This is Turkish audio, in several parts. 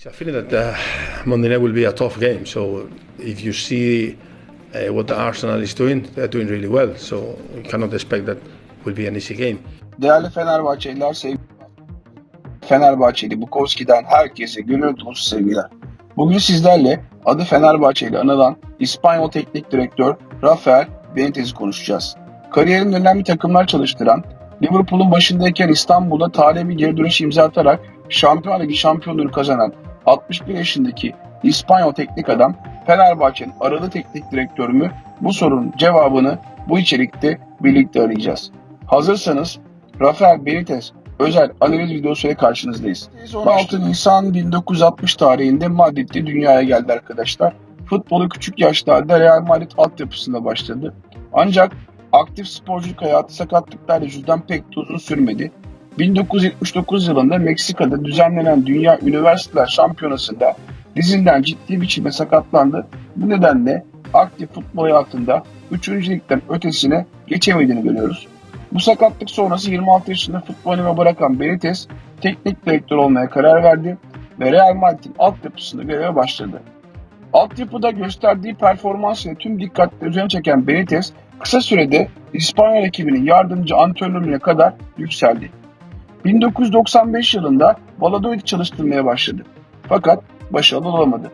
It's a feeling that uh, Monday night will be a tough game. So if you see uh, what the Arsenal is doing, they're doing really well. So we cannot expect that will be an easy game. Değerli Fenerbahçeliler, sevgili Fenerbahçeli Bukowski'den herkese gönül dolusu sevgiler. Bugün sizlerle adı Fenerbahçeli anılan İspanyol Teknik Direktör Rafael Benitez'i konuşacağız. Kariyerinin önemli takımlar çalıştıran, Liverpool'un başındayken İstanbul'da tarihi bir geri dönüş imza atarak Şampiyonlar Ligi şampiyonluğunu kazanan 61 yaşındaki İspanyol teknik adam Fenerbahçe'nin aralı teknik direktörü mü? Bu sorunun cevabını bu içerikte birlikte arayacağız. Hazırsanız Rafael Benitez özel analiz videosuyla karşınızdayız. 16 Nisan 1960 tarihinde Madrid'de dünyaya geldi arkadaşlar. Futbolu küçük yaşlarda Real Madrid altyapısında başladı. Ancak aktif sporculuk hayatı sakatlıklar yüzünden pek de uzun sürmedi. 1979 yılında Meksika'da düzenlenen Dünya Üniversiteler Şampiyonası'nda dizinden ciddi biçimde sakatlandı. Bu nedenle aktif futbol hayatında 3. ligden ötesine geçemediğini görüyoruz. Bu sakatlık sonrası 26 yaşında futbol oynamayı bırakan Benitez teknik direktör olmaya karar verdi ve Real Madrid'in altyapısında göreve başladı. Altyapıda gösterdiği performans ile tüm dikkatleri üzerine çeken Benitez kısa sürede İspanyol ekibinin yardımcı antrenörlüğüne kadar yükseldi. 1995 yılında Valladolid çalıştırmaya başladı. Fakat başarılı olamadı.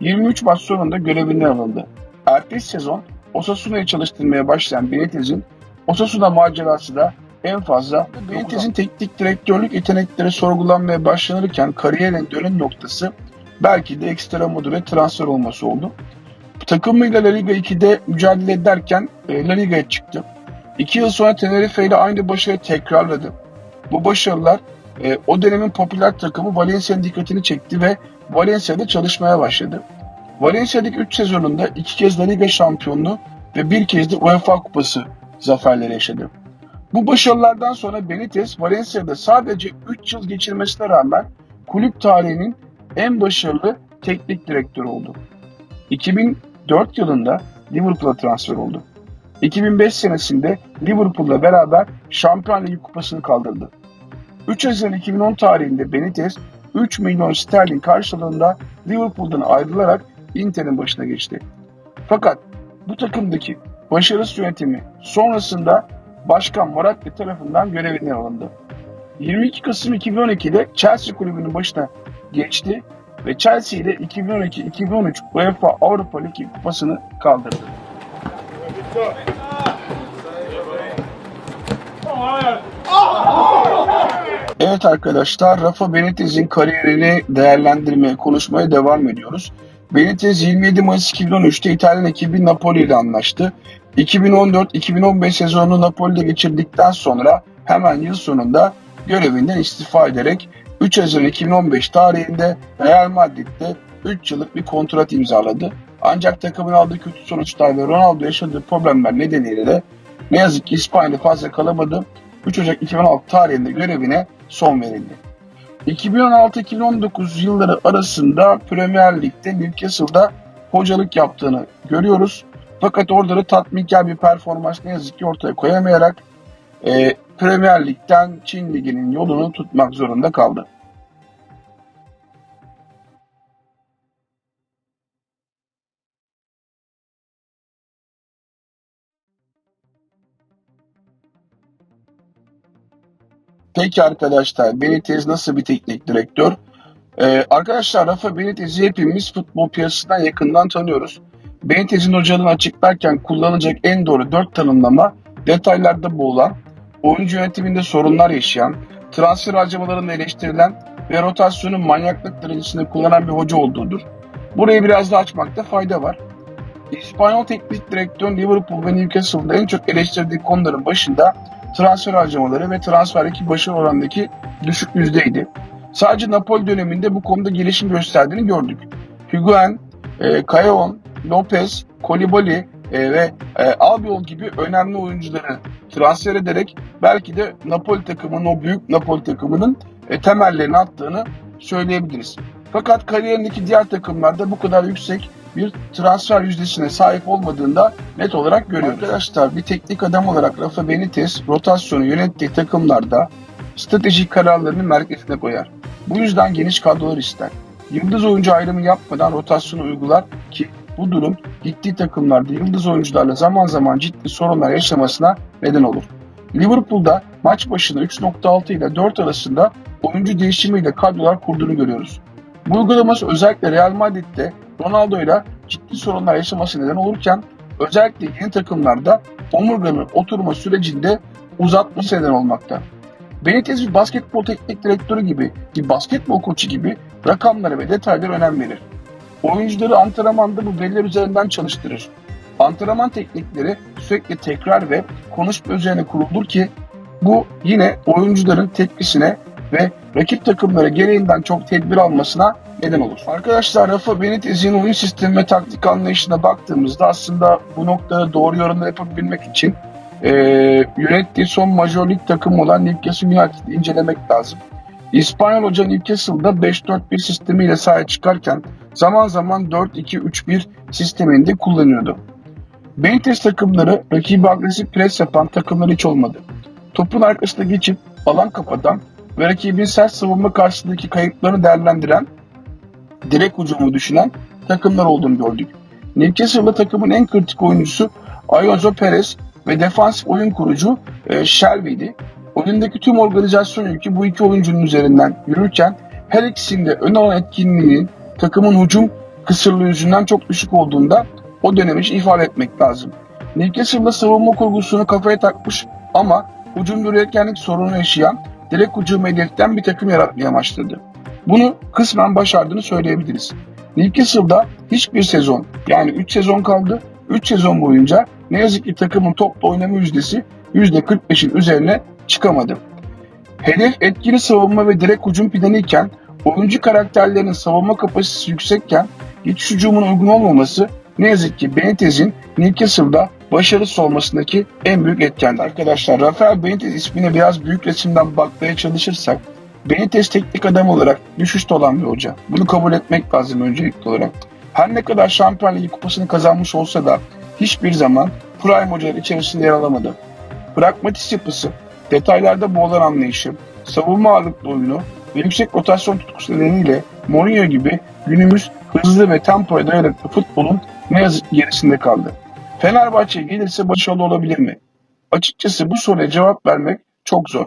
23 maç sonunda görevinden alındı. Ertesi sezon Osasuna'yı çalıştırmaya başlayan Benitez'in Osasuna macerası da en fazla Benitez'in teknik direktörlük yetenekleri sorgulanmaya başlanırken kariyerin dönüm noktası belki de Extremadura transfer olması oldu. Takımıyla La Liga 2'de mücadele ederken e, La Liga'ya çıktı. İki yıl sonra Tenerife ile aynı başarıyı tekrarladı. Bu başarılar e, o dönemin popüler takımı Valencia'nın dikkatini çekti ve Valencia'da çalışmaya başladı. Valencia'daki 3 sezonunda iki kez La Liga şampiyonluğu ve bir kez de UEFA Kupası zaferleri yaşadı. Bu başarılardan sonra Benitez Valencia'da sadece 3 yıl geçirmesine rağmen kulüp tarihinin en başarılı teknik direktörü oldu. 2004 yılında Liverpool'a transfer oldu. 2005 senesinde Liverpool'la beraber Şampiyon Ligi kupasını kaldırdı. 3 Haziran 2010 tarihinde Benitez 3 milyon sterlin karşılığında Liverpool'dan ayrılarak Inter'in başına geçti. Fakat bu takımdaki başarısız yönetimi sonrasında Başkan Moratti tarafından görevinden alındı. 22 Kasım 2012'de Chelsea kulübünün başına geçti ve Chelsea ile 2012-2013 UEFA Avrupa Ligi kupasını kaldırdı. Evet arkadaşlar Rafa Benitez'in kariyerini değerlendirmeye, konuşmaya devam ediyoruz. Benitez 27 Mayıs 2013'te İtalyan ekibi Napoli ile anlaştı. 2014-2015 sezonunu Napoli'de geçirdikten sonra hemen yıl sonunda görevinden istifa ederek 3 Haziran 2015 tarihinde Real Madrid'de 3 yıllık bir kontrat imzaladı. Ancak takımın aldığı kötü sonuçlar ve Ronaldo yaşadığı problemler nedeniyle de ne yazık ki İspanya'da fazla kalamadı. 3 Ocak 2016 tarihinde görevine son verildi. 2016-2019 yılları arasında Premier Lig'de Newcastle'da hocalık yaptığını görüyoruz. Fakat orada da tatminkar bir performans ne yazık ki ortaya koyamayarak e, Premier Lig'den Çin Ligi'nin yolunu tutmak zorunda kaldı. Peki arkadaşlar Benitez nasıl bir teknik direktör? Ee, arkadaşlar Rafa Benitez'i hepimiz futbol piyasasından yakından tanıyoruz. Benitez'in hocalığını açıklarken kullanılacak en doğru dört tanımlama detaylarda boğulan, oyuncu yönetiminde sorunlar yaşayan, transfer harcamalarını eleştirilen ve rotasyonu manyaklık derecesinde kullanan bir hoca olduğudur. Burayı biraz daha açmakta fayda var. İspanyol teknik direktör Liverpool ve Newcastle'da en çok eleştirdiği konuların başında transfer harcamaları ve transferdeki başarı oranındaki düşük yüzdeydi. Sadece Napoli döneminde bu konuda gelişim gösterdiğini gördük. Higuain, e, Cajon, Lopez, Kolibali e, ve e, Albiol gibi önemli oyuncuları transfer ederek belki de Napoli takımının, o büyük Napoli takımının e, temellerini attığını söyleyebiliriz. Fakat kariyerindeki diğer takımlarda bu kadar yüksek bir transfer yüzdesine sahip olmadığında net olarak görüyoruz. Arkadaşlar bir teknik adam olarak Rafa Benitez rotasyonu yönettiği takımlarda stratejik kararlarını merkezine koyar. Bu yüzden geniş kadrolar ister. yıldız oyuncu ayrımı yapmadan rotasyonu uygular ki bu durum gittiği takımlarda yıldız oyuncularla zaman zaman ciddi sorunlar yaşamasına neden olur. Liverpool'da maç başına 3.6 ile 4 arasında oyuncu değişimiyle kadrolar kurduğunu görüyoruz. Bu uygulaması özellikle Real Madrid'de Ronaldo ile ciddi sorunlar yaşaması neden olurken özellikle yeni takımlarda omurganın oturma sürecinde uzatması neden olmakta. Benitez bir basketbol teknik direktörü gibi, bir basketbol koçu gibi rakamlara ve detaylara önem verir. Oyuncuları antrenmanda bu veriler üzerinden çalıştırır. Antrenman teknikleri sürekli tekrar ve konuşma üzerine kurulur ki bu yine oyuncuların tepkisine ve rakip takımlara gereğinden çok tedbir almasına neden olur. Arkadaşlar Rafa Benitez'in oyun sistemi ve taktik anlayışına baktığımızda aslında bu noktada doğru yorumlar yapabilmek için e, yönettiği son Major Lig takımı olan Newcastle United'ı incelemek lazım. İspanyol hoca Newcastle'da 5-4-1 sistemiyle sahaya çıkarken zaman zaman 4-2-3-1 sistemini de kullanıyordu. Benitez takımları rakibi agresif pres yapan takımlar hiç olmadı. Topun arkasına geçip alan kapatan ve rakibin sert savunma karşısındaki kayıplarını değerlendiren, direkt hücumu düşünen takımlar olduğunu gördük. Newcastle'da takımın en kritik oyuncusu Ayozo Perez ve defansif oyun kurucu e, Shelby'di. Oyundaki tüm organizasyon yükü bu iki oyuncunun üzerinden yürürken her ikisinde ön alan etkinliğinin takımın hücum kısırlığı yüzünden çok düşük olduğunda o dönem için ifade etmek lazım. Newcastle'da savunma kurgusunu kafaya takmış ama hücum üretkenlik sorunu yaşayan direkt hücum hedeften bir takım yaratmaya amaçladı. Bunu kısmen başardığını söyleyebiliriz. Newcastle'da hiçbir sezon yani 3 sezon kaldı. 3 sezon boyunca ne yazık ki takımın topla oynama yüzdesi %45'in üzerine çıkamadı. Hedef etkili savunma ve direkt hücum planı oyuncu karakterlerinin savunma kapasitesi yüksekken geçiş hücumuna uygun olmaması ne yazık ki Benitez'in Newcastle'da başarısız olmasındaki en büyük etkendir. Arkadaşlar Rafael Benitez ismine biraz büyük resimden bakmaya çalışırsak Benitez teknik adam olarak düşüşte olan bir hoca. Bunu kabul etmek lazım öncelikli olarak. Her ne kadar Şampiyon Ligi kupasını kazanmış olsa da hiçbir zaman prime hocalar içerisinde yer alamadı. Pragmatist yapısı, detaylarda boğulan anlayışı, savunma ağırlıklı oyunu ve yüksek rotasyon tutkusu nedeniyle Mourinho gibi günümüz hızlı ve tempoya dayanıklı futbolun ne yazık ki gerisinde kaldı. Fenerbahçe gelirse başarılı olabilir mi? Açıkçası bu soruya cevap vermek çok zor.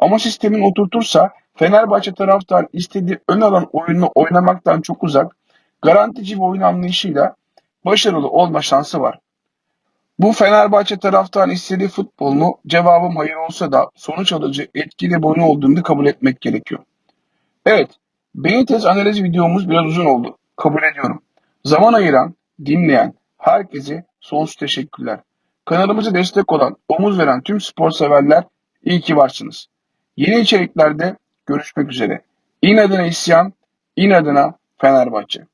Ama sistemin oturtursa Fenerbahçe taraftar istediği ön alan oyununu oynamaktan çok uzak, garantici bir oyun anlayışıyla başarılı olma şansı var. Bu Fenerbahçe taraftarın istediği futbol mu? Cevabım hayır olsa da sonuç alıcı etkili bir oyun olduğunu kabul etmek gerekiyor. Evet, Benitez analiz videomuz biraz uzun oldu. Kabul ediyorum. Zaman ayıran, dinleyen herkese sonsuz teşekkürler. Kanalımıza destek olan, omuz veren tüm spor severler iyi ki varsınız. Yeni içeriklerde görüşmek üzere. İnadına isyan, inadına Fenerbahçe.